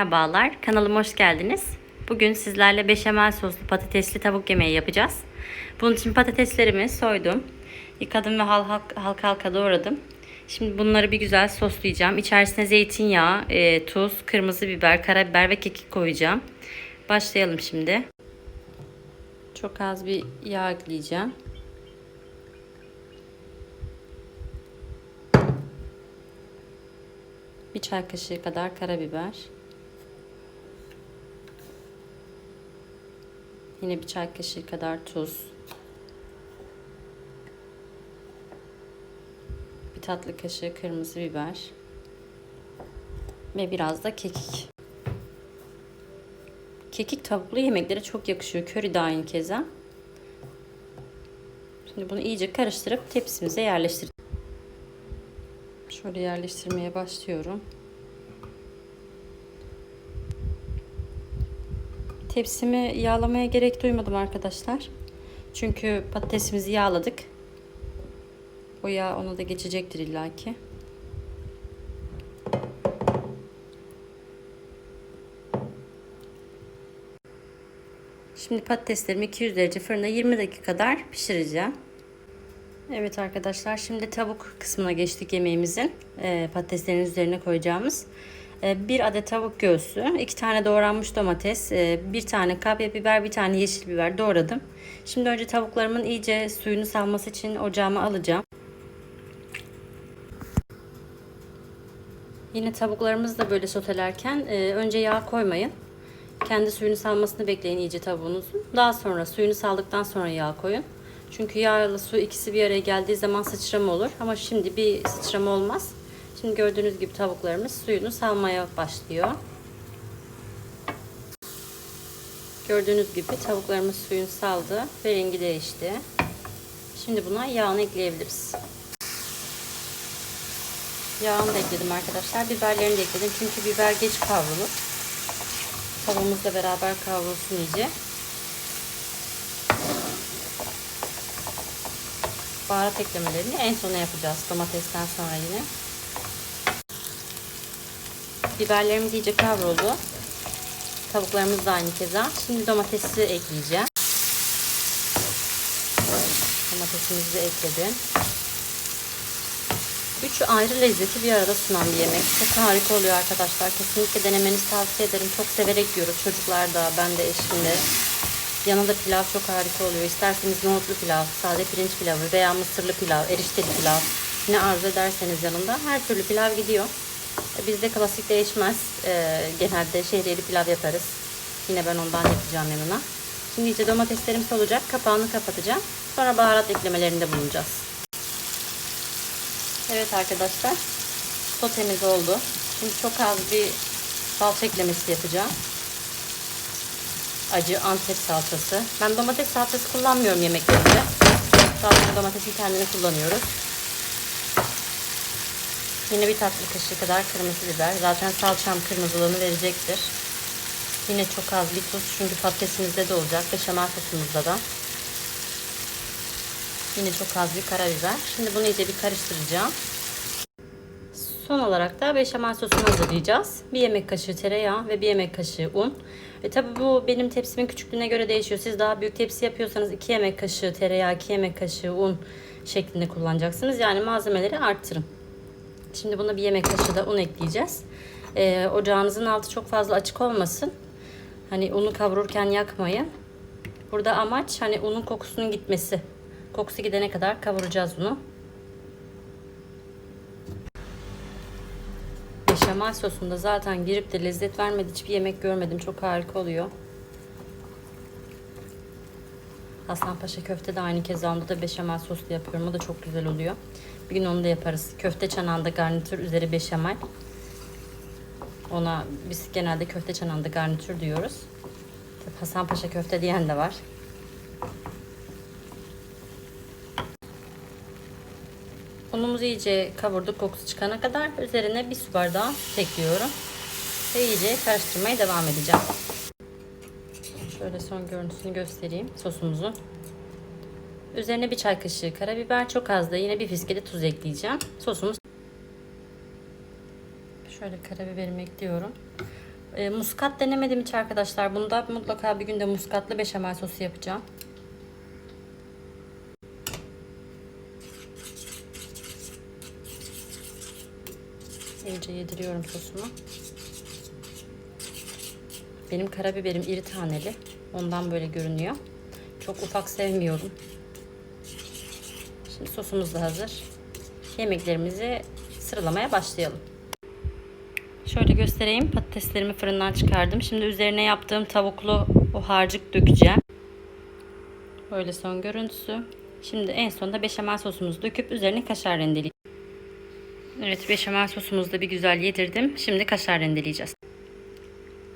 Merhabalar, kanalıma hoş geldiniz. Bugün sizlerle beşamel soslu patatesli tavuk yemeği yapacağız. Bunun için patateslerimi soydum. Yıkadım ve hal- hal- halka halka doğradım. Şimdi bunları bir güzel soslayacağım. İçerisine zeytinyağı, e, tuz, kırmızı biber, karabiber ve kekik koyacağım. Başlayalım şimdi. Çok az bir yağ ekleyeceğim. Bir çay kaşığı kadar karabiber. Yine bir çay kaşığı kadar tuz. Bir tatlı kaşığı kırmızı biber. Ve biraz da kekik. Kekik tavuklu yemeklere çok yakışıyor. Köri de aynı keza. Şimdi bunu iyice karıştırıp tepsimize yerleştireceğiz. Şöyle yerleştirmeye başlıyorum. Tepsimi yağlamaya gerek duymadım arkadaşlar. Çünkü patatesimizi yağladık. O yağ ona da geçecektir illaki. Şimdi patateslerimi 200 derece fırında 20 dakika kadar pişireceğim. Evet arkadaşlar şimdi tavuk kısmına geçtik yemeğimizin. Ee, patateslerin üzerine koyacağımız. Ee, bir adet tavuk göğsü, iki tane doğranmış domates, e, bir tane kapya biber, bir tane yeşil biber doğradım. Şimdi önce tavuklarımın iyice suyunu salması için ocağıma alacağım. Yine tavuklarımızı da böyle sotelerken e, önce yağ koymayın. Kendi suyunu salmasını bekleyin iyice tavuğunuzun. Daha sonra suyunu saldıktan sonra yağ koyun. Çünkü yağla su ikisi bir araya geldiği zaman sıçrama olur. Ama şimdi bir sıçrama olmaz. Şimdi gördüğünüz gibi tavuklarımız suyunu salmaya başlıyor. Gördüğünüz gibi tavuklarımız suyunu saldı ve rengi değişti. Şimdi buna yağını ekleyebiliriz. Yağını da ekledim arkadaşlar. Biberlerini de ekledim. Çünkü biber geç kavrulur. Tavuğumuzla beraber kavrulsun iyice. Baharat eklemelerini en sona yapacağız. Domatesten sonra yine. Biberlerimiz iyice kavruldu. Tavuklarımız da aynı keza. Şimdi domatesi ekleyeceğim. Domatesimizi de ekledim. Üç ayrı lezzeti bir arada sunan bir yemek. Çok harika oluyor arkadaşlar. Kesinlikle denemenizi tavsiye ederim. Çok severek yiyoruz. Çocuklar da, ben de eşim. Yanında pilav çok harika oluyor. İsterseniz nohutlu pilav, sade pirinç pilavı veya mısırlı pilav, erişteli pilav. Ne arzu ederseniz yanında her türlü pilav gidiyor. E, Bizde klasik değişmez. Ee, genelde şehriyeli pilav yaparız. Yine ben ondan yapacağım yanına. Şimdi iyice domateslerimiz olacak. Kapağını kapatacağım. Sonra baharat eklemelerinde bulunacağız. Evet arkadaşlar. Sotemiz oldu. Şimdi çok az bir salça eklemesi yapacağım. Acı Antep salçası. Ben domates salçası kullanmıyorum yemeklerimde. Sadece domatesin kendini kullanıyoruz. Yine bir tatlı kaşığı kadar kırmızı biber. Zaten salçam kırmızılığını verecektir. Yine çok az bir tuz çünkü patatesimizde de olacak. Beşamel sosumuzda da. Yine çok az bir karabiber. Şimdi bunu iyice bir karıştıracağım. Son olarak da beşamel sosunu hazırlayacağız. Bir yemek kaşığı tereyağı ve bir yemek kaşığı un. E tabi bu benim tepsimin küçüklüğüne göre değişiyor. Siz daha büyük tepsi yapıyorsanız 2 yemek kaşığı tereyağı, 2 yemek kaşığı un şeklinde kullanacaksınız. Yani malzemeleri arttırın. Şimdi buna bir yemek kaşığı da un ekleyeceğiz. E, ocağınızın altı çok fazla açık olmasın. Hani unu kavururken yakmayın. Burada amaç hani unun kokusunun gitmesi. Kokusu gidene kadar kavuracağız bunu. Beşamel sosunda zaten girip de lezzet vermedi hiçbir yemek görmedim. Çok harika oluyor. Hasanpaşa köfte de aynı keza onda da beşamel soslu yapıyorum. O da çok güzel oluyor. Bir gün onu da yaparız. Köfte çanağında garnitür üzeri beşamel. Ona biz genelde köfte çanağında garnitür diyoruz. Tabii Hasanpaşa köfte diyen de var. Unumuzu iyice kavurduk kokusu çıkana kadar üzerine bir su bardağı ekliyorum. Ve iyice karıştırmaya devam edeceğim. Şöyle son görüntüsünü göstereyim sosumuzu. Üzerine bir çay kaşığı karabiber, çok az da yine bir fiske de tuz ekleyeceğim. Sosumuz Şöyle karabiberimi ekliyorum. E, muskat denemedim hiç arkadaşlar. Bunda mutlaka bir günde muskatlı beşamel sosu yapacağım. İyice yediriyorum sosumu. Benim karabiberim iri taneli. Ondan böyle görünüyor. Çok ufak sevmiyorum. Şimdi sosumuz da hazır. Yemeklerimizi sıralamaya başlayalım. Şöyle göstereyim. Patateslerimi fırından çıkardım. Şimdi üzerine yaptığım tavuklu o harcık dökeceğim. Böyle son görüntüsü. Şimdi en sonunda beşamel sosumuzu döküp üzerine kaşar rendeleyeceğim. Evet beşamel sosumuzu da bir güzel yedirdim. Şimdi kaşar rendeleyeceğiz.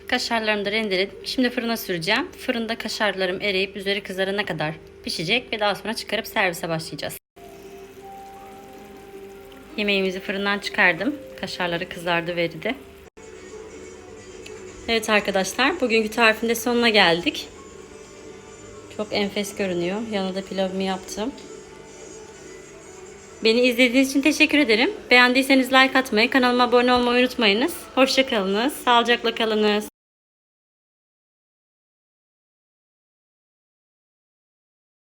Kaşarlarımı da rendeledim. Şimdi fırına süreceğim. Fırında kaşarlarım eriyip üzeri kızarana kadar pişecek ve daha sonra çıkarıp servise başlayacağız. Yemeğimizi fırından çıkardım. Kaşarları kızardı ve eridi. Evet arkadaşlar bugünkü tarifin de sonuna geldik. Çok enfes görünüyor. Yanında pilavımı yaptım. Beni izlediğiniz için teşekkür ederim. Beğendiyseniz like atmayı, kanalıma abone olmayı unutmayınız. Hoşçakalınız, sağlıcakla kalınız.